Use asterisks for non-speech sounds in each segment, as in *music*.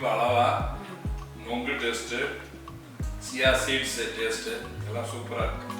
இனிப்பு அளவா நொங்கு டேஸ்ட்டு சியா சீட்ஸ் டேஸ்ட்டு எல்லாம் சூப்பராக இருக்கு.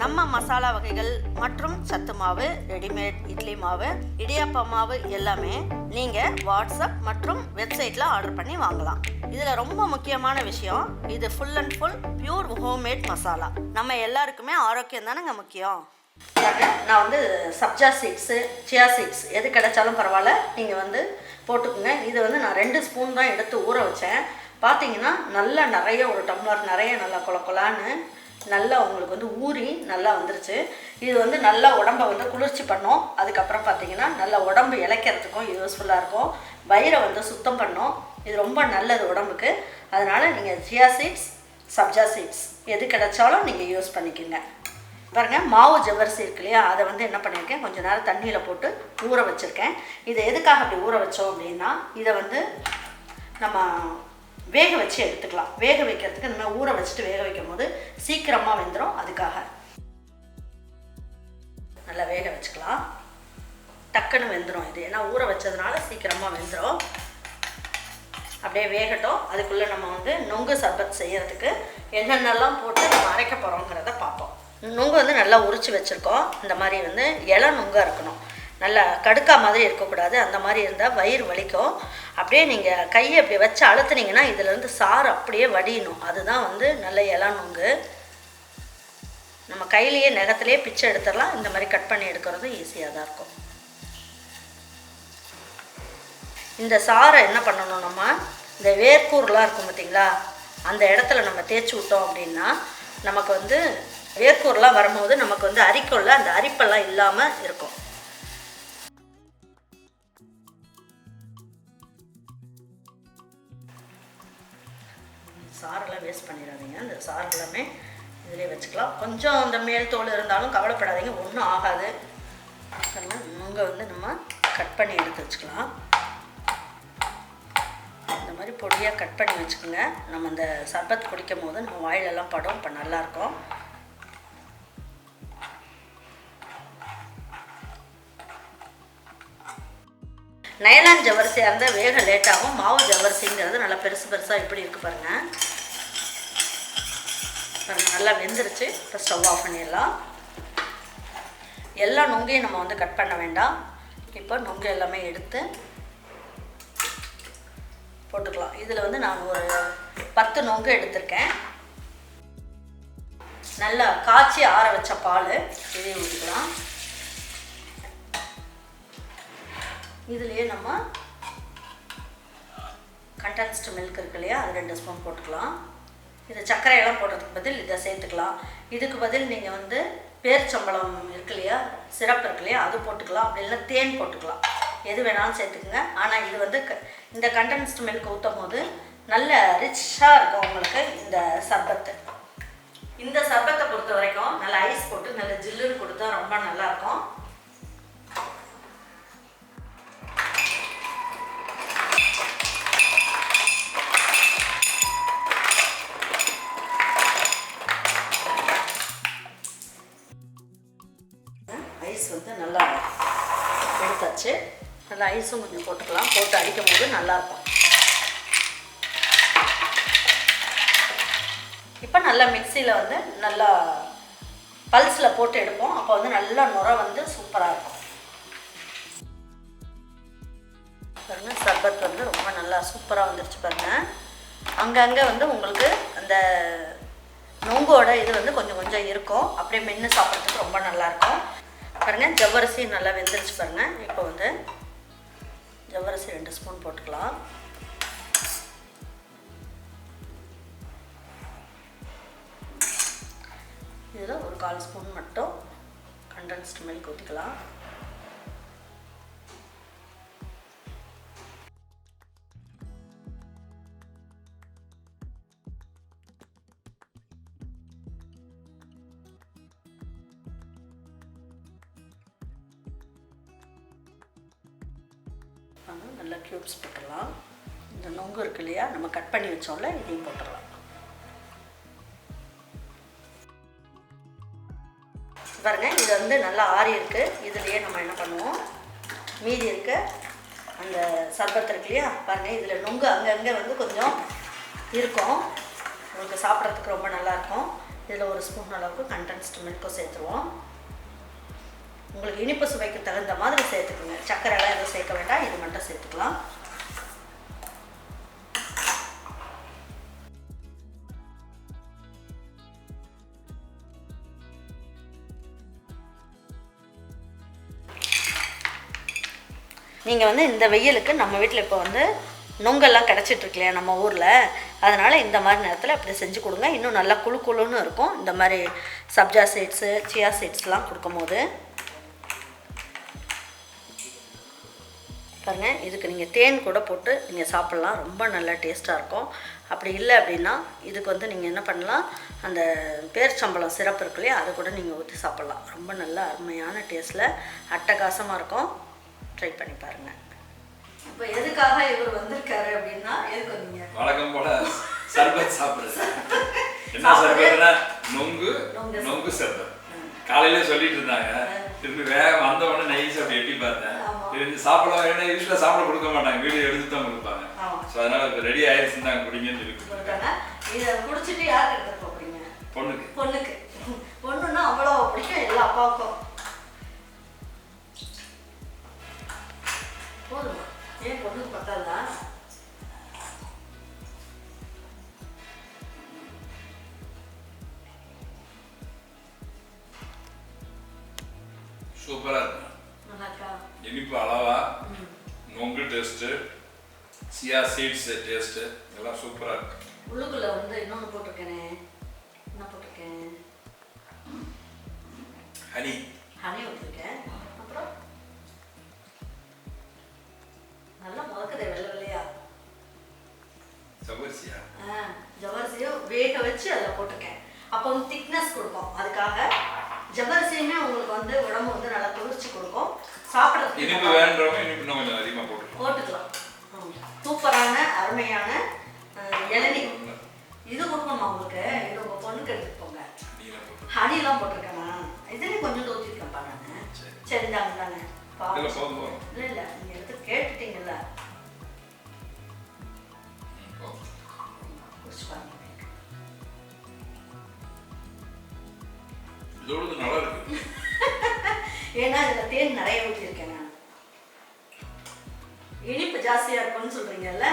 நம்ம மசாலா வகைகள் மற்றும் சத்து மாவு ரெடிமேட் இட்லி மாவு இடியாப்ப மாவு எல்லாமே நீங்கள் வாட்ஸ்அப் மற்றும் வெப்சைட்டில் ஆர்டர் பண்ணி வாங்கலாம். இதில் ரொம்ப முக்கியமான விஷயம் இது full and full pure homemade masala நம்ம எல்லாருக்குமே ஆரோக்கியம் தானேங்க முக்கியம்? நான் வந்து சப்ஜா சீட்ஸு சியா சீட்ஸ் எது கிடைச்சாலும் பரவாயில்ல. நீங்கள் வந்து போட்டுக்கோங்க. இது வந்து நான் ரெண்டு ஸ்பூன் தான் எடுத்து ஊற வச்சேன். பார்த்தீங்கன்னா நல்லா நிறைய ஒரு டம்ளர் நிறைய நல்லா கொல கொலான்னு நல்லா உங்களுக்கு வந்து ஊறி நல்லா வந்துருச்சு. இது வந்து நல்லா உடம்பை வந்து குளிர்ச்சி பண்ணும். அதுக்கப்புறம் பார்த்தீங்கன்னா நல்லா உடம்பு இளைக்கிறதுக்கும் யூஸ்ஃபுல்லாக இருக்கும். வயிறை வந்து சுத்தம் பண்ணும். இது ரொம்ப நல்லது உடம்புக்கு. அதனால் நீங்கள் சியா சீட்ஸ் சப்ஜா சீட்ஸ் எது கிடைச்சாலும் நீங்கள் யூஸ் பண்ணிக்கோங்க. பாருங்க மாவு ஜவ்வரிசி இருக்கு இல்லையா? அதை வந்து என்ன பண்ணியிருக்கேன் கொஞ்சம் நேரம் தண்ணியில் போட்டு ஊற வச்சுருக்கேன். இதை எதுக்காக அப்படி ஊற வச்சோம் அப்படின்னா இதை வந்து வேக வச்சு எடுத்துக்கலாம். வேக வைக்கிறதுக்கு இந்த மாதிரி ஊற வச்சுட்டு வேக வைக்கும் போது சீக்கிரமாக வெந்துடும் அதுக்காக நல்லா வேக வச்சுக்கலாம். டக்குன்னு வெந்துடும் இது. ஏன்னா ஊற வச்சதுனால சீக்கிரமாக வெந்துடும் அப்படியே வேகட்டும். அதுக்குள்ளே நம்ம வந்து நொங்கு சர்பத் செய்கிறதுக்கு என்னென்னலாம் போட்டு நம்ம அரைக்க போகிறோங்கிறத பார்ப்போம். நொங்கு வந்து நல்லா உரிச்சு வச்சுருக்கோம். இந்த மாதிரி வந்து இலை நொங்காக இருக்கணும். நல்லா கடுக்கா மாதிரி இருக்கக்கூடாது. அந்த மாதிரி இருந்தால் வயிறு வலிக்கும். அப்படியே நீங்கள் கையை அப்படி வச்சு அழுத்துனீங்கன்னா இதுலேருந்து சாறு அப்படியே வடியணும். அதுதான் வந்து நல்ல இள நொங்கு. நம்ம கையிலேயே நகத்துலேயே பிச்சை எடுத்துடலாம். இந்த மாதிரி கட் பண்ணி எடுக்கிறது ஈஸியாக தான் இருக்கும். இந்த சாரை என்ன பண்ணணும் நம்ம? இந்த வேர்க்கூர்லாம் இருக்கும் பார்த்தீங்களா அந்த இடத்துல நம்ம தேய்ச்சி விட்டோம் அப்படின்னா நமக்கு வந்து வேர்க்கூர்லாம் வரும்போது நமக்கு வந்து அரிக்குள்ள அந்த அரிப்பெல்லாம் இல்லாமல் இருக்கும். சாரெல்லாம் வேஸ்ட் பண்ணிடாதீங்க அந்த சாறு எல்லாமே இதிலே வச்சுக்கலாம். கொஞ்சம் அந்த மேல் தோல் இருந்தாலும் கவலைப்படாதீங்க. ஒன்றும் ஆகாது. இங்கே வந்து நம்ம கட் பண்ணி எடுத்து வச்சுக்கலாம். இந்த மாதிரி பொடியாக கட் பண்ணி வச்சுக்கோங்க. நம்ம இந்த சர்பத் குடிக்கும் போது நம்ம வாயிலெல்லாம் படும். இப்போ நல்லாயிருக்கும். நயலான் ஜவரிசியாக இருந்தால் வேக லேட்டாகும் மாவு ஜவரிசிங்கிறது நல்லா பெருசு பெருசாக இப்படி இருக்கு பாருங்கள் பாருங்கள் நல்லா வெந்துருச்சு. இப்போ ஸ்டவ் ஆஃப் பண்ணிடலாம். எல்லா நுங்கையும் நம்ம வந்து கட் பண்ண வேண்டாம். இப்போ நுங்கு எல்லாமே எடுத்து போட்டுக்கலாம். இதில் வந்து நான் ஒரு பத்து நொங்கு எடுத்திருக்கேன். நல்லா காய்ச்சி ஆற வச்ச பால் இதையும் ஊற்றிக்கலாம் இதுலேயே நம்ம கண்டென்ஸ்டு மில்க் இருக்கு இல்லையா? அது ரெண்டு ஸ்பூன் போட்டுக்கலாம். இது சர்க்கரையெல்லாம் போடுறதுக்கு பதில் இதை சேர்த்துக்கலாம். இதுக்கு பதில் நீங்கள் வந்து பேர்ச்சம்பளம் இருக்கு இல்லையா? சிரப் இருக்கு இல்லையா? அது போட்டுக்கலாம். அப்படி இல்லை தேன் போட்டுக்கலாம். எது வேணாலும் சேர்த்துக்குங்க. ஆனால் இது வந்து க- இந்த கண்டென்ஸ்டு மில்க் ஊற்றும் போது நல்ல ரிச்சாக இருக்கும் உங்களுக்கு இந்த சர்பத்து. இந்த சர்பத்தை பொறுத்த வரைக்கும் நல்ல ஐஸ் போட்டு நல்ல ஜில்லுன்னு கொடுத்தா ரொம்ப நல்லாயிருக்கும் ஐஸ் வந்து நல்லா எடுத்தாச்சு நல்லா ஐஸும் கொஞ்சம் போட்டுக்கலாம். போட்டு அடிக்கும் போது நல்லாயிருக்கும் இப்போ நல்லா மிக்சியில் வந்து நல்லா பல்ஸில் போட்டு எடுப்போம். அப்போ வந்து நல்லா நுர வந்து சூப்பராக இருக்கும். பாருங்க சர்பத் வந்து ரொம்ப நல்லா சூப்பராக வந்துருச்சு பாருங்க. அங்கங்கே வந்து உங்களுக்கு அந்த நொங்கோட இது வந்து கொஞ்சம் கொஞ்சம் இருக்கும். அப்படியே மென்று சாப்பிட்றதுக்கு ரொம்ப நல்லாயிருக்கும் பாருங்கள் ஜவ்வரிசி நல்லா வெந்துருச்சு பாருங்கள் இப்போ வந்து ஜவ்வரிசி ரெண்டு ஸ்பூன் போட்டுக்கலாம். இதில் ஒரு கால் ஸ்பூன் மட்டும் கண்டன்ஸ்டு மில்க் ஊற்றிக்கலாம் வந்து நல்லா க்யூப்ஸ் போட்டுடலாம். இந்த நொங்கு இருக்கு இல்லையா? நம்ம கட் பண்ணி வச்சோம்ல இதையும் போட்டுடலாம். பாருங்க இது வந்து நல்லா ஆறி இருக்கு. இதுலயே நம்ம என்ன பண்ணுவோம்? மீதி இருக்க அந்த சர்பத் இருக்கு இல்லையா? பாருங்க இதில் நொங்கு அங்கங்கே வந்து கொஞ்சம் இருக்கும். உங்களுக்கு சாப்பிட்றதுக்கு ரொம்ப நல்லா இருக்கும். இதில் ஒரு ஸ்பூன் அளவுக்கு கண்டென்ஸ்டு மில்க்கும் சேர்த்துருவோம். உங்களுக்கு இனிப்பு சுவைக்கு தகுந்த மாதிரி சேர்த்துக்கோங்க. சர்க்கரைலாம் எதுவும் சேர்க்க வேண்டாம். இது மட்டும் சேர்த்துக்கலாம். நீங்கள் வந்து இந்த வெயிலுக்கு நம்ம வீட்டில் இப்போ வந்து நொங்கெல்லாம் கிடச்சிட்டு இல்லையா நம்ம ஊரில்? அதனால் இந்த மாதிரி நேரத்தில் அப்படி செஞ்சு கொடுங்க. இன்னும் நல்லா குழு குழுன்னு இருக்கும். இந்த மாதிரி சப்ஜா சீட்ஸு சியா சீட்ஸ்லாம் கொடுக்கும்போது. பாருங்க இதுக்கு நீங்கள் தேன் கூட போட்டு நீங்கள் சாப்பிட்லாம். ரொம்ப நல்லா டேஸ்ட்டாக இருக்கும். அப்படி இல்லை அப்படின்னா இதுக்கு வந்து நீங்கள் என்ன பண்ணலாம் அந்த பேர்ச்சம்பழம் சிறப்பு இருக்கு இல்லையா அதை கூட நீங்கள் ஊற்றி சாப்பிட்லாம். ரொம்ப நல்ல அருமையான டேஸ்ட்டில் அட்டகாசமாக இருக்கும். ட்ரை பண்ணி பாருங்கள் இப்போ எதுக்காக இவர் வந்திருக்காரு அப்படின்னா எதுக்கு வந்தீங்க? வழக்கம் போல சர்பத் சாப்பிடுறது என்ன? சர்பத்னா நொங்கு நொங்கு சர்பத். காலையில சொல்லிட்டு இருந்தாங்க. திரும்பி வேக வந்த உடனே நைஸ் அப்படி எட்டி பார்த்தேன். இருந்து சாப்பிட ஏன்னா வீட்டில் சாப்பிட கொடுக்க மாட்டாங்க. வீடியோ எடுத்து தான் கொடுப்பாங்க. ஸோ அதனால இப்போ ரெடி ஆயிடுச்சுன்னு தான் குடிங்கன்னு சொல்லி. இருக்காங்க இதை குடிச்சிட்டு யாருக்கு எடுத்துட்டு போகிறீங்க பொண்ணுக்கு. பொண்ணுக்கு. பொண்ணுன்னா அவ்வளோ பிடிக்கும் எல்லா அப்பாவுக்கும். போதுமா? ஏன் பொண்ணுக்கு பத்தாதா சூப்பரா இருக்கும் இனிப்பு அளவா நொங்கு டேஸ்ட்டு சியா சீட்ஸ் டேஸ்ட்டு எல்லாம் சூப்பரா இருக்கு. உள்ளுக்குள்ள வந்து இன்னொன்று போட்டிருக்கேனே. என்ன போட்டிருக்கேன்? ஹனி. ஹனி ஊற்றிருக்கேன் அப்புறம்? நல்லா முளக்குதே வெள்ளை வெள்ளையா. சவர்சியா ஆ, ஜவ்வரிசியும் வேக வச்சு அதில் போட்டிருக்கேன். அப்போ வந்து திக்னஸ் கொடுக்கும் அதுக்காக ஜவ்வரிசியுமே உங்களுக்கு வந்து உடம்பு வந்து நல்லா குளிர்ச்சி கொடுக்கும். சாப்பிட்றதுக்கு இனிப்பு வேண்டவங்க இனிப்பு இன்னும் கொஞ்சம் அதிகமாக போட்டுக்கலாம். போட்டுக்கலாம். சூப்பரான அருமையான இளநீ. இது கொடுக்கணுமா உங்களுக்கு? இது உங்கள் பொண்ணுக்கு எடுத்துட்டு போங்க. நீலாம் போட்டு ஹனிலாம் போட்டிருக்கேனா? இதுலேயும் கொஞ்சம் ஊற்றிருக்கேன்ப்பா நான் சரி. தாங்க போதும் இல்லை இல்லை நீங்கள் எடுத்து கேட்டுட்டீங்கல்ல. ஜாஸ்தியாக இருக்கும்னு சொல்கிறீங்கல்ல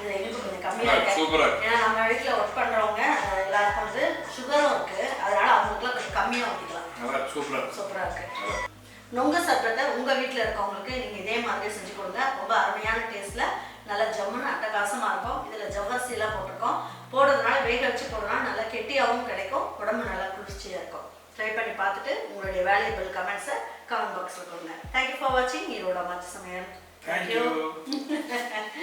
இது இனிப்பு கொஞ்சம் கம்மியாக இருக்கு. சூப்பரா இருக்கு. ஏன்னா நம்ம வீட்டில் ஒர்க் பண்ணுறவங்க எல்லாருக்கும் வந்து சுகரும் இருக்குது அதனால் அவங்களுக்குலாம் கொஞ்சம் கம்மியாக ஊற்றிக்கலாம் நல்லா சூப்பரா இருக்கு. இருக்கு. நொங்க சர்பத்தை உங்கள் வீட்டில் இருக்கவங்களுக்கு நீங்கள் இதே மாதிரி செஞ்சு கொடுங்க. ரொம்ப அருமையான டேஸ்ட்டில் நல்லா ஜம்முன்னு அட்டகாசமாக இருக்கும். இதில் ஜவ்வரிசிலாம் போட்டிருக்கோம். போடுறதுனால வேக வச்சு போடுறதுனால நல்லா கெட்டியாகவும் கிடைக்கும். உடம்பு நல்லா குளிர்ச்சியாக இருக்கும். ட்ரை பண்ணி பார்த்துட்டு உங்களுடைய வேல்யூபிள் கமெண்ட்ஸை கமெண்ட் பாக்ஸில் கொடுங்க. தேங்க்யூ ஃபார் வாட்சிங் ஈரோட மாச்சு சமையல். Thank, you. *laughs*